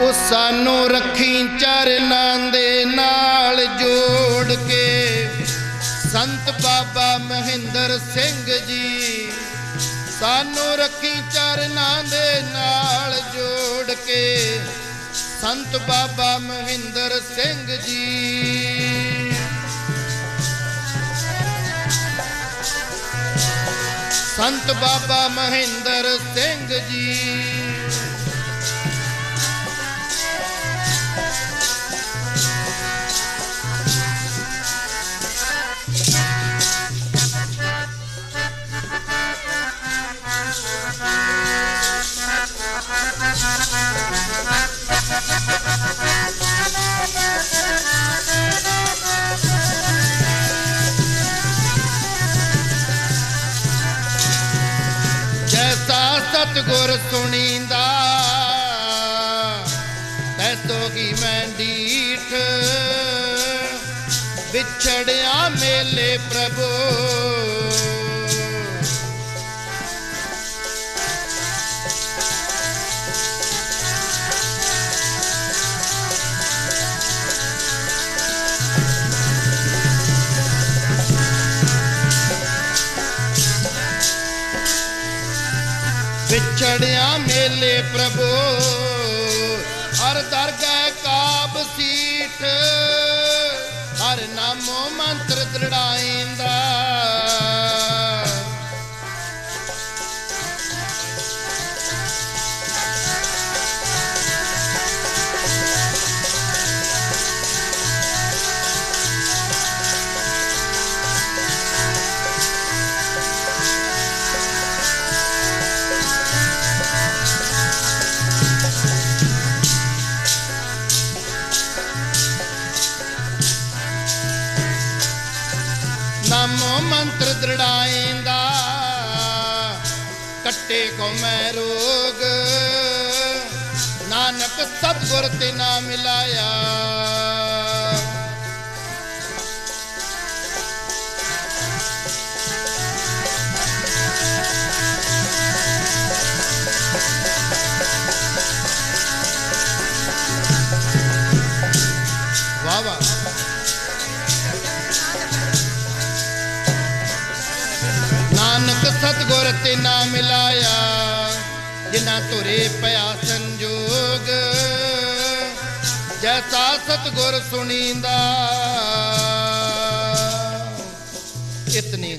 ਉਹ ਸਾਨੂੰ ਰੱਖੀ ਚਰਨਾਂ ਦੇ ਨਾਲ ਜੋੜ ਕੇ। ਸੰਤ ਬਾਬਾ ਮਹਿੰਦਰ ਸਿੰਘ ਜੀ, ਸਾਨੂੰ ਰੱਖੀ ਚਰਨਾਂ ਦੇ ਨਾਲ ਜੋੜ ਕੇ। ਸੰਤ ਬਾਬਾ ਮਹਿੰਦਰ ਸਿੰਘ ਜੀ। ਸੰਤ ਬਾਬਾ ਮਹਿੰਦਰ ਸਤਗੁਰ ਸੁਣੀਂਦਾ। ਤੈਸੋ ਕੀ ਮੈਂ ਡੀਠ। ਵਿਛੜਿਆ ਮੇਲੇ ਪ੍ਰਭੂ। ਵਿਛੜਿਆ ਮੇਲੇ ਪ੍ਰਭੂ। ਹਰ ਦਰਗਾਹ ਨਾਮੋ ਮੰਤਰ ਦ੍ਰਿੜਾਇਂਦਾ ਕੱਟੇ ਕੋ ਮੈਂ ਰੋਗ। ਨਾਨਕ ਸਤਗੁਰ ਤੇ ਨਾ ਮਿਲਾਇਆ। ਨਾ ਮਿਲਾਇਆ ਜਿਨ੍ਹਾਂ ਤੁਰੇ ਪਿਆ ਸੰਜੋਗ। ਜੈਸਾ ਸਤਗੁਰ ਸੁਣੀਂਦਾ ਇਤਨੀ